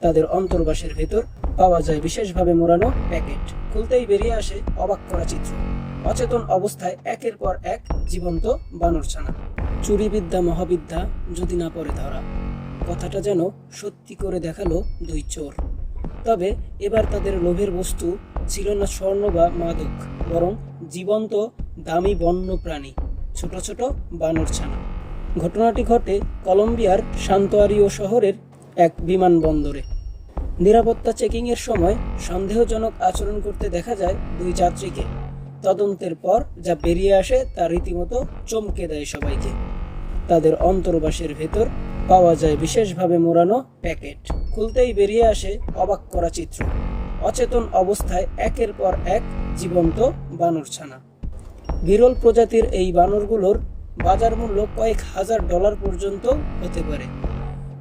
তাদের অন্তর্বাসের ভেতর পাওয়া যায় বিশেষভাবে মোড়ানো প্যাকেট। খুলতেই বেরিয়ে আসে অবাক করা চিত্র। অচেতন অবস্থায় একের পর এক জীবন্ত বানরছানা চুরিবিদ্যা মহাবিদ্যা যদি না পড়ে ধরা। কথাটা যেন সত্যি করে দেখাল দুই চোর। তবে এবার তাদের লোভের বস্তু ছিল না স্বর্ণ বা মাদক, বরং জীবন্ত দামি বন্য প্রাণী, ছোট ছোট বানরছানা ঘটনাটি ঘটে কলম্বিয়ার সান্তোয়ারিও শহরের এক বিমানবন্দরে। নিরাপত্তা চেকিংয়ের সময় সন্দেহজনক আচরণ করতে দেখা যায় দুই যাত্রীকে। তদন্তের পর যা বেরিয়ে আসে তা রীতিমতো চমকে দেয় সবাইকে। তাদের অন্তর্বাসের ভেতর পাওয়া যায় বিশেষভাবে মোড়ানো প্যাকেট। খুলতেই বেরিয়ে আসে অবাক করা চিত্র। অচেতন অবস্থায় একের পর এক জীবন্ত বানরছানা বিরল প্রজাতির এই বানরগুলোর বাজার মূল্য কয়েক হাজার ডলার পর্যন্ত হতে পারে।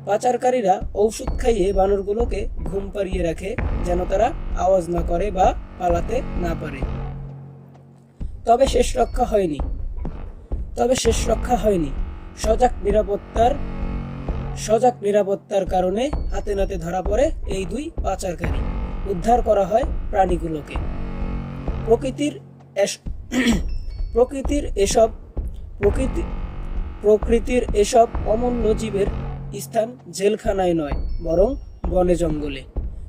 পাচারকারীরা ঔষধ খাইয়ে বানরগুলোকে ঘুম পাড়িয়ে রাখে যেন তারা আওয়াজ না করে বা পালাতে না পারে। তবে শেষ রক্ষা হয়নি। তবে শেষ রক্ষা হয়নি। সজাগ নিরাপত্তার সজাগ নিরাপত্তার কারণে হাতে নাতে ধরা পড়ে এই দুই পাচারকারী। উদ্ধার করা হয় প্রাণীগুলোকে। প্রকৃতির প্রকৃতির এসব, প্রকৃতি, প্রকৃতির এসব অমূল্য জীবের স্থান জেলখানায় নয়, বরং বনে জঙ্গলে।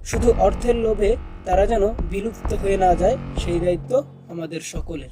শুধু অর্থের লোভে তারা যেন বিলুপ্ত হয়ে না যায়, সেই দায়িত্ব আমাদের সকলের।